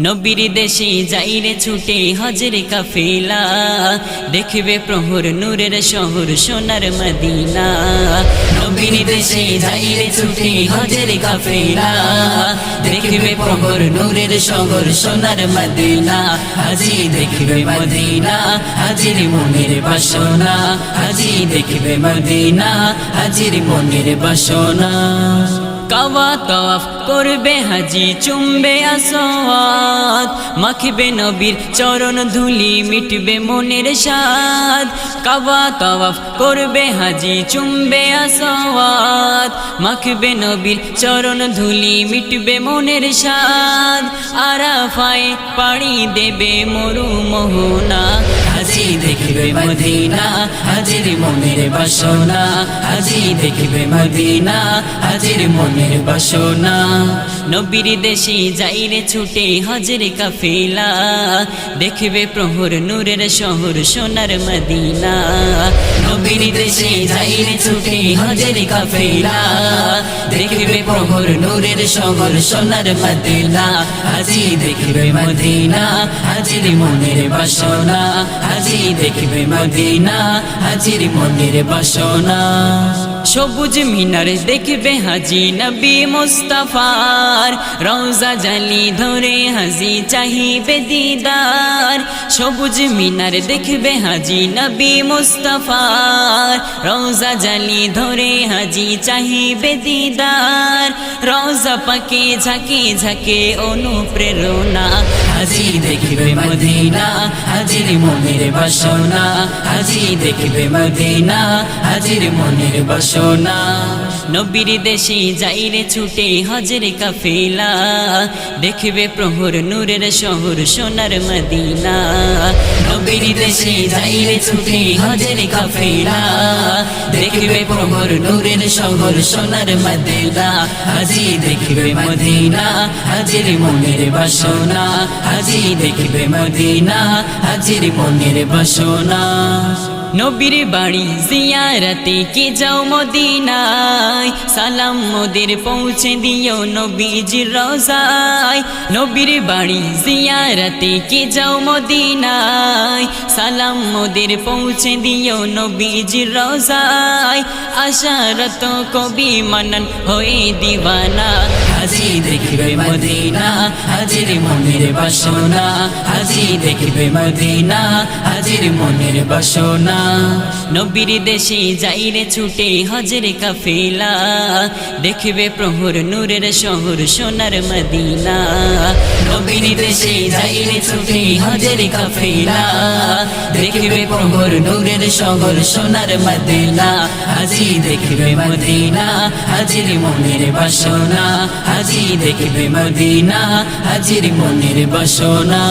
নবীর দেশে যাইরে ছুটে হজের কাফেলা। দেখবে প্রহর নূরের শহর সোনার মদিনা। নবীর দেশে যাইরে ছুটে হজের কাফেলা। দেখবে প্রহর নূরের শহর সোনার মদিনা। হাজি দেখবে মদিনা, হাজির মনের বাসনা। হাজি দেখবে মদিনা, হাজির মনের বাসনা। কাওয়া তওয়াফ করবে হাজি, চুমবে আসওয়াত মাখবে নবীর চরণ ধুলি, মিটবে মনের স্বাদ। কাওয়া তওয়াফ করবে হাজি, চুমবে আসওয়াত মাখবে নবীর চরণ ধুলি, মিটবে মনের স্বাদ। আরাফায় পাড়ি দেবে মরু মোহনা। দেখবে মদিনা, হাজির মনের বাসনা। হাজি দেখবে মদিনা, হাজির মনের বাসনা। নবীর দেশে যাইরে ছুটে হজের কাফেলা। দেখবে প্রহর নূরের শহর সোনার মদিনা। নবীর দেশে যাইরে ছুটে হজের কাফেলা। দেখবে প্রহর নূরের শহর সোনার মদিনা। হাজি দেখবে মদিনা, হাজির মনের বাসনা। হাজি দেখবে মদিনা, হাজির মনের বাসনা। সবুজ মিনার দেখবে হাজি নবী মুস্তাফার। রওজা জালি ধরে হাজি চাহিবে দিদার। সবুজ মিনার দেখবে হাজি নবী মুস্তাফার। রওজা জালি ধরে হাজি চাহিবে দিদার। রওজা পাকে ঝাঁকে ঝাঁকে অনুপ্রেরণা। হাজি দেখিবে মদিনা হাজির মনের বাসনা আজি দেখিবে মদিনা হাজির মনের বাসনা। নবীর দেশে যাইরে ছুটে হজের কাফেলা। দেখবে প্রহর নূরের শহর সোনার মদিনা। নবীর দেশে যাইরে ছুটে হজের কাফেলা। দেখবে প্রহর নূরের শহর সোনার মদিনা। হাজি দেখবে মদিনা, হাজির মনের বাসনা। হাজি দেখবে মদিনা, হাজির মনের বাসনা। নবীর বাড়ি জিয়ারতে কে যাও মদিনায়? সালাম মোদের পৌঁছে দিও নবীজির রোজায়। নবীর বাড়ি জিয়ারতে কে যাও মদিনায়? সালাম মোদের পৌঁছে দিও নবীজির রোজায়। আশারত কবি মানন হয়ে দিওয়ানা। হাজি দেখবে মদিনা, হাজির মনের বাসনা হাজি দেখবে মদিনা, হাজির মনের বাসনা। নবীর দেশে যাইরে ছুটে হজের কাফেলা, দেখবে প্রহর নূরের শহর সোনার মদিনা। নবীর দেশে যাইরে ছুটে হজের কাফেলা, দেখবে প্রহর নূরের শহর সোনার মদিনা। হাজি দেখবে মদিনা, হাজির মনের বাসনা হাজি দেখবে মদিনা হাজির মনের বাসনা।